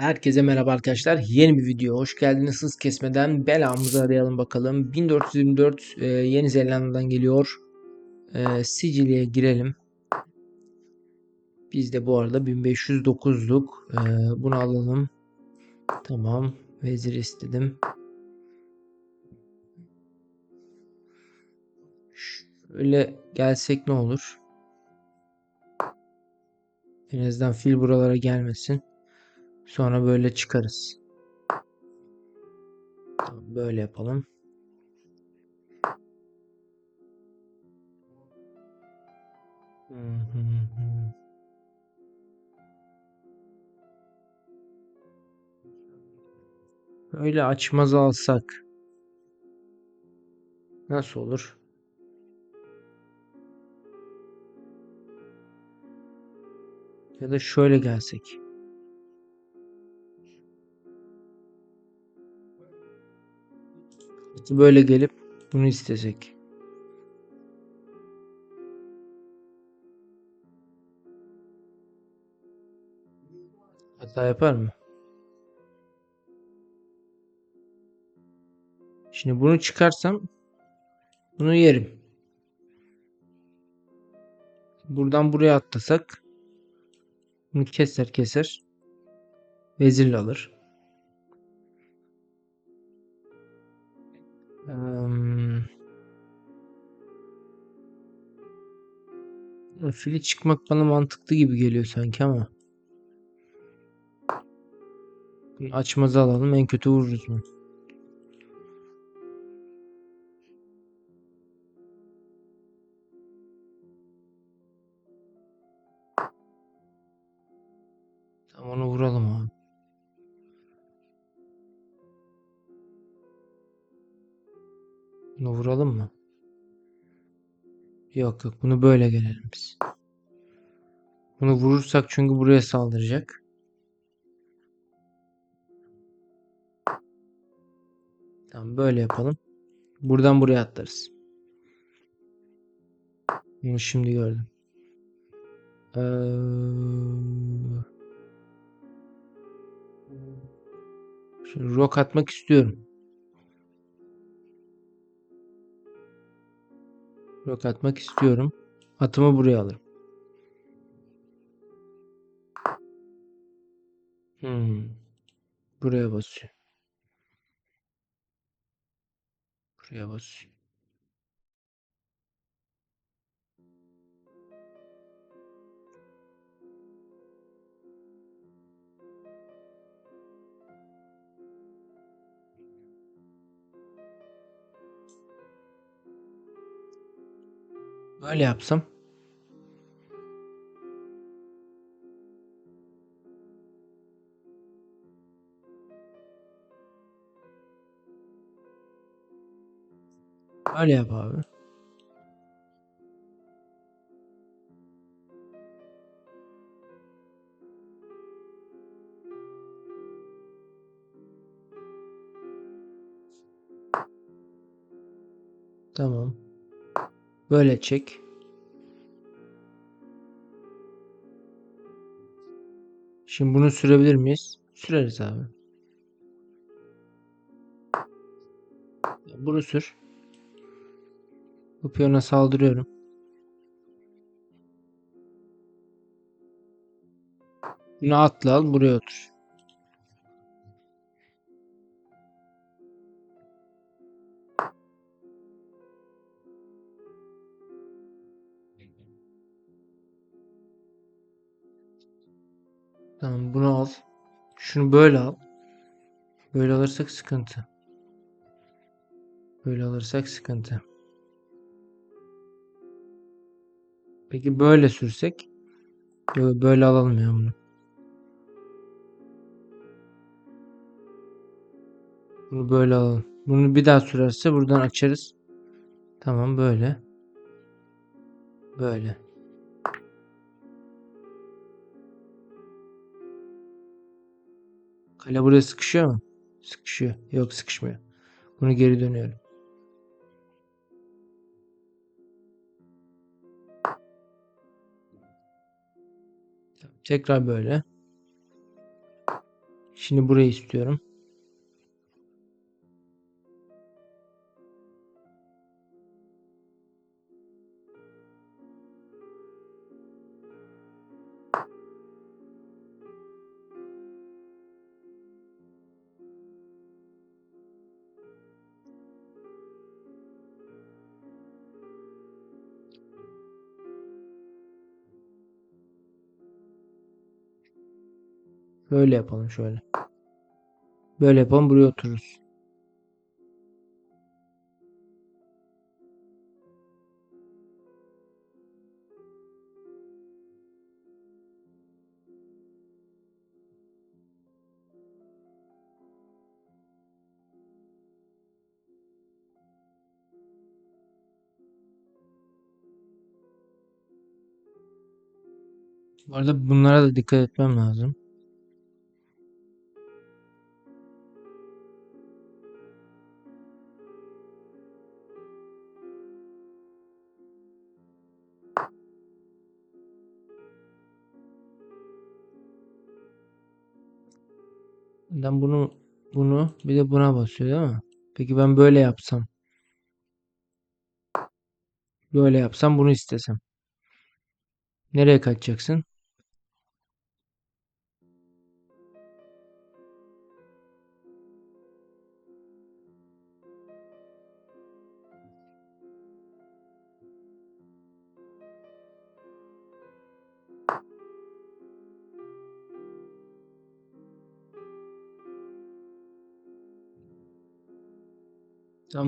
Herkese merhaba arkadaşlar. Yeni bir video. Hoş geldiniz. Hız kesmeden belamızı arayalım bakalım. 1424 e, Yeni Zelanda'dan geliyor. E, Sicilya'ya girelim. Biz de bu arada 1509'luk. E, bunu alalım. Tamam. Vezir istedim. Şöyle gelsek ne olur? En azından fil buralara gelmesin. Sonra böyle çıkarız. Böyle yapalım. Böyle açmazı alsak nasıl olur? Ya da şöyle gelsek. Böyle gelip bunu istesek. Hata yapar mı? Şimdi bunu çıkarsam bunu yerim. Buradan buraya atlasak bunu keser keser vezirle alır. Eee, fili çıkmak bana mantıklı gibi geliyor sanki ama. Açmazı alalım en kötü vururuz mu? Yok bunu böyle gelelim biz. Bunu vurursak çünkü buraya saldıracak. Tamam böyle yapalım. Buradan buraya atlarız. Bunu şimdi gördüm. Ee... Şimdi rock atmak istiyorum. Rock atmak istiyorum. Atımı buraya alırım. Hmm. Buraya basıyor. Buraya basıyor. Böyle yapsam. Böyle yap abi. Tamam. Böyle çek. Şimdi bunu sürebilir miyiz? Süreriz abi. Bunu sür. Bu piyona saldırıyorum. Bunu atla al buraya otur. Tamam bunu al. Şunu böyle al. Böyle alırsak sıkıntı. Böyle alırsak sıkıntı. Peki böyle sürsek? Yo, Böyle alalım ya bunu. Bunu böyle alalım. Bunu bir daha sürerse buradan açarız. Tamam böyle. Böyle. Kale buraya sıkışıyor mu? Sıkışıyor. Yok sıkışmıyor. Bunu geri dönüyorum. Tekrar böyle. Şimdi burayı istiyorum. Böyle yapalım şöyle. Böyle yapalım buraya otururuz. Bu arada bunlara da dikkat etmem lazım. Ben bunu bunu bir de buna basıyor değil mi? Peki ben böyle yapsam. Böyle yapsam bunu istesem. Nereye kaçacaksın?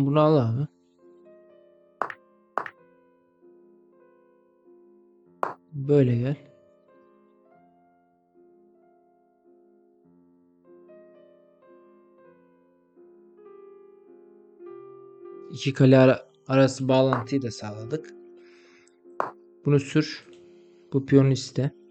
Bunu al abi. Böyle gel. İki kale ara- arası bağlantıyı da sağladık. Bunu sür. Bu piyonu iste.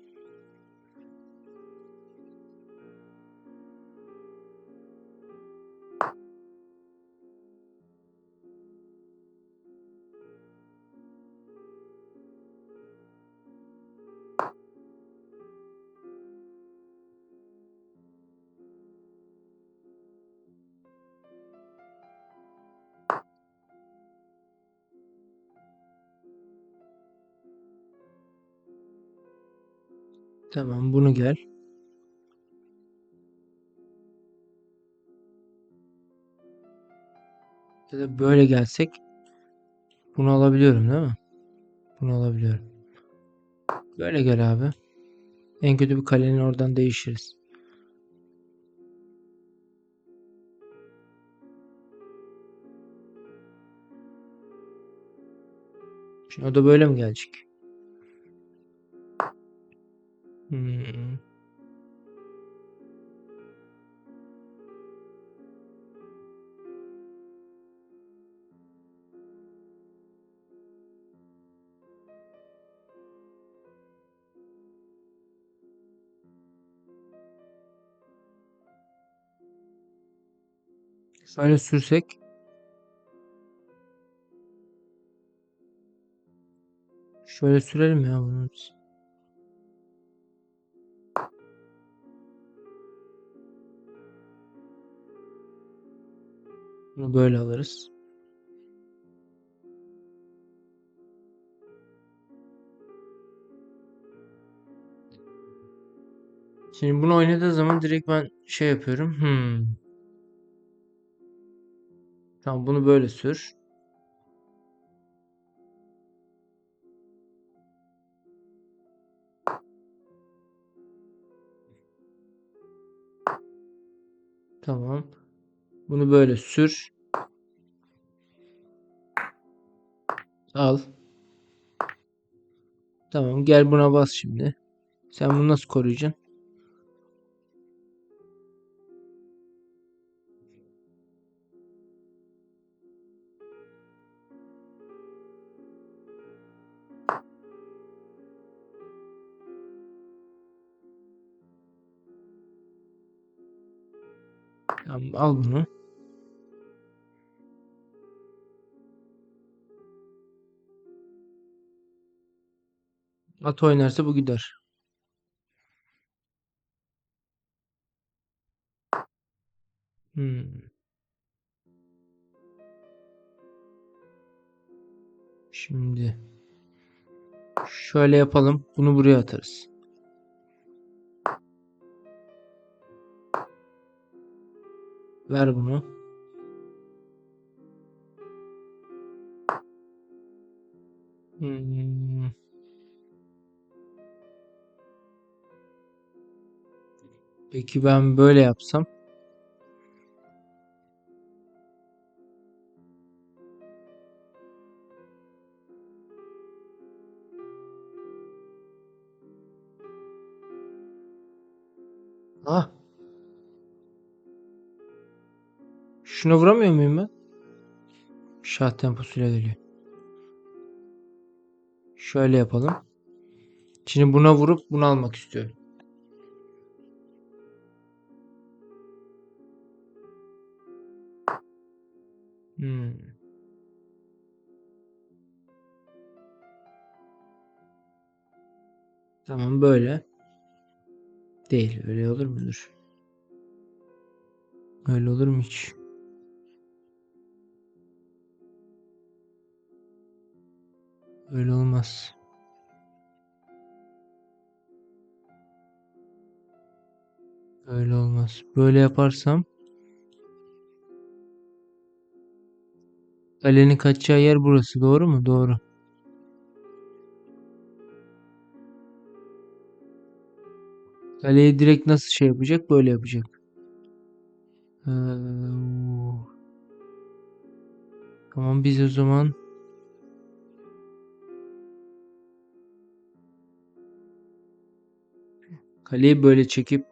Tamam bunu gel. Ya da böyle gelsek bunu alabiliyorum değil mi? Bunu alabiliyorum. Böyle gel abi. En kötü bir kalenin oradan değişiriz. Şimdi o da böyle mi gelecek? Hmm. Şöyle sürsek. Şöyle sürelim ya bunu. Bunu böyle alırız. Şimdi bunu oynadığı zaman direkt ben şey yapıyorum. Hmm. Tamam bunu böyle sür. Tamam. Bunu böyle sür. Al. Tamam gel buna bas şimdi. Sen bunu nasıl koruyacaksın? Tamam al bunu. At oynarsa bu gider. Hmm. Şimdi şöyle yapalım. Bunu buraya atarız. Ver bunu. Hmm. Peki ben böyle yapsam? Ah. Şuna vuramıyor muyum ben? Şah temposuyla geliyor. Şöyle yapalım. Şimdi buna vurup bunu almak istiyorum. Hmm. Tamam böyle. Değil. Öyle olur mudur? Öyle olur mu hiç? Öyle olmaz. Öyle olmaz. Böyle yaparsam kalenin kaçacağı yer burası. Doğru mu? Doğru. Kaleyi direkt nasıl şey yapacak? Böyle yapacak. Ee, tamam biz o zaman kaleyi böyle çekip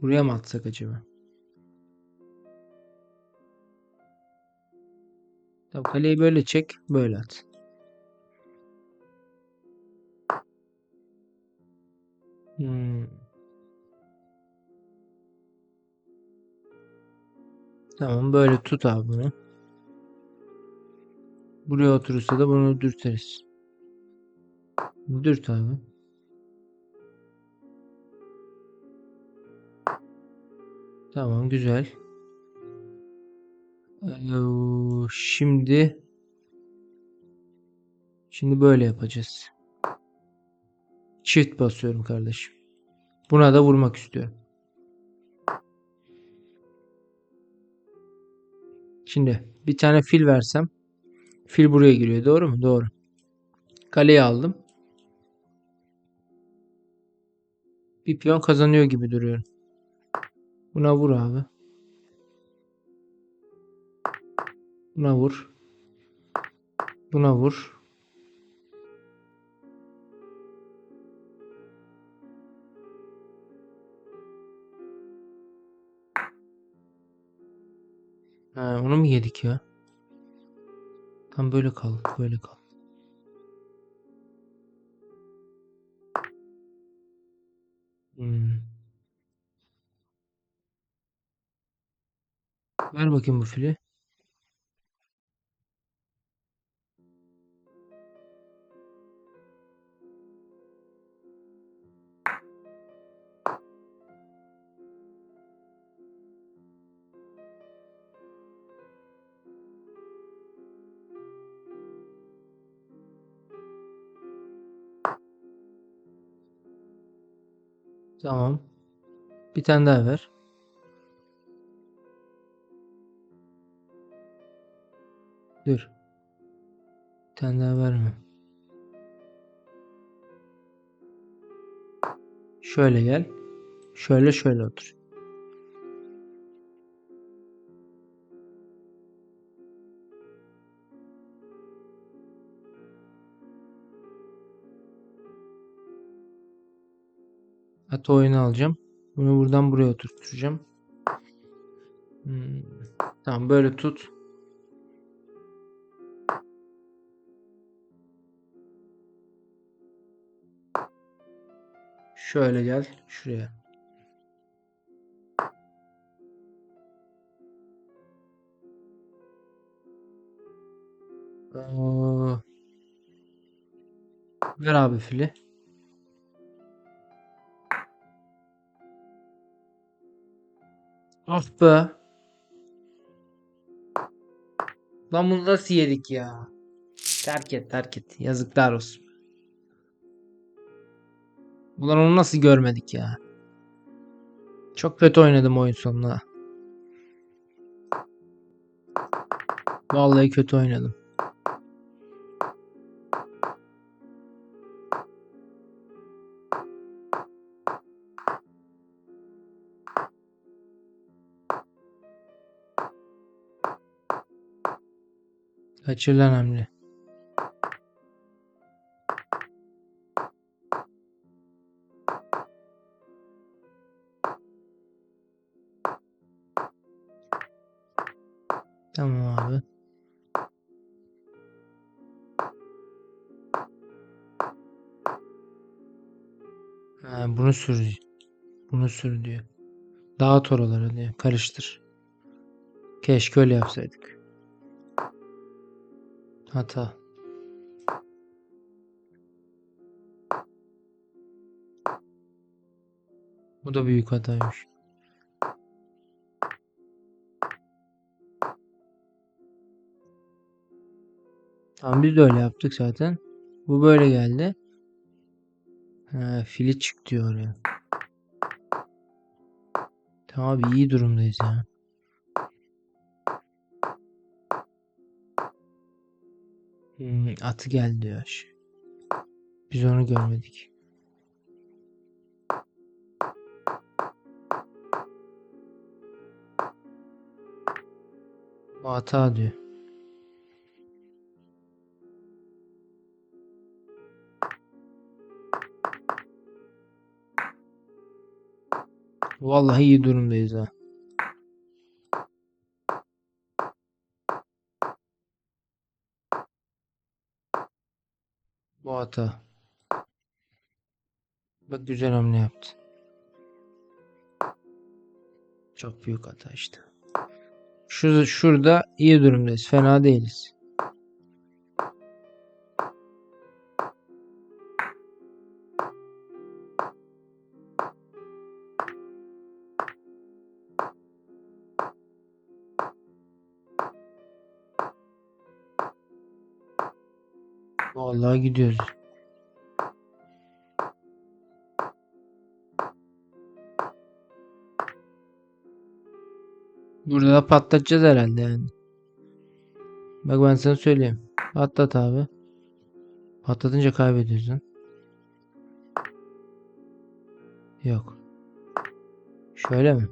buraya mı atsak acaba? Tamam kaleyi böyle çek, böyle at. Hmm. Tamam böyle tut abi bunu. Buraya oturursa da bunu dürteriz. Dürt abi. Tamam güzel. Ee, Şimdi şimdi böyle yapacağız. Shift basıyorum kardeşim. Buna da vurmak istiyorum. Şimdi bir tane fil versem fil buraya giriyor. Doğru mu? Doğru. Kaleyi aldım. Bir piyon kazanıyor gibi duruyorum. Buna vur abi. Buna vur. Buna vur. Ha, onu mu yedik ya? Tam böyle kal, böyle kal. Hmm. Ver bakayım bu fili. Bir tane daha ver. Dur. Bir tane daha verme. Şöyle gel. Şöyle şöyle otur. Atı oyunu alacağım. Bunu buradan buraya oturtacağım. Hmm. Tamam böyle tut. Şöyle gel şuraya. Ver abi fili. Ah be. Lan bunu nasıl yedik ya? Terk et terk et. Yazıklar olsun. Ulan onu nasıl görmedik ya? Çok kötü oynadım oyun sonuna. Vallahi kötü oynadım. Kaçırılan hamle. Tamam abi. Ha, bunu sür. Bunu sür diyor. Dağıt oraları diyor. Karıştır. Keşke öyle yapsaydık. Hata. Bu da büyük hataymış. Tamam biz de öyle yaptık zaten. Bu böyle geldi. Ha, fili çık diyor ya. Tamam iyi durumdayız ya. Atı geldi diyor. Biz onu görmedik. Bu hata diyor. Vallahi iyi durumdayız ha. Hata. Bak güzel hamle yaptı. Çok büyük hata işte. Şurada, şurada iyi durumdayız. Fena değiliz. Vallahi gidiyoruz. Burada da patlatacağız herhalde yani. Bak ben sana söyleyeyim. Patlat abi. Patlatınca kaybediyorsun. Yok. Şöyle mi?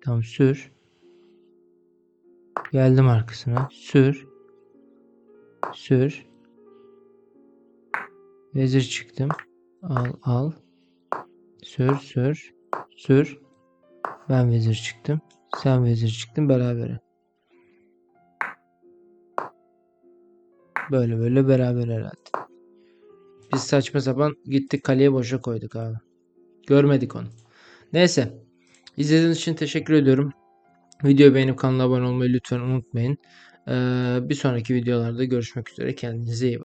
Tamam sür. Geldim arkasına. Sür. Sür. Vezir çıktım. Al al. Sür sür. Sür. Ben vezir çıktım. Sen vezir çıktın berabere. Böyle böyle beraber herhalde. Biz saçma sapan gittik kaleye boşa koyduk abi. Görmedik onu. Neyse. İzlediğiniz için teşekkür ediyorum. Videoyu beğenip kanala abone olmayı lütfen unutmayın. Ee, bir sonraki videolarda görüşmek üzere. Kendinize iyi bakın.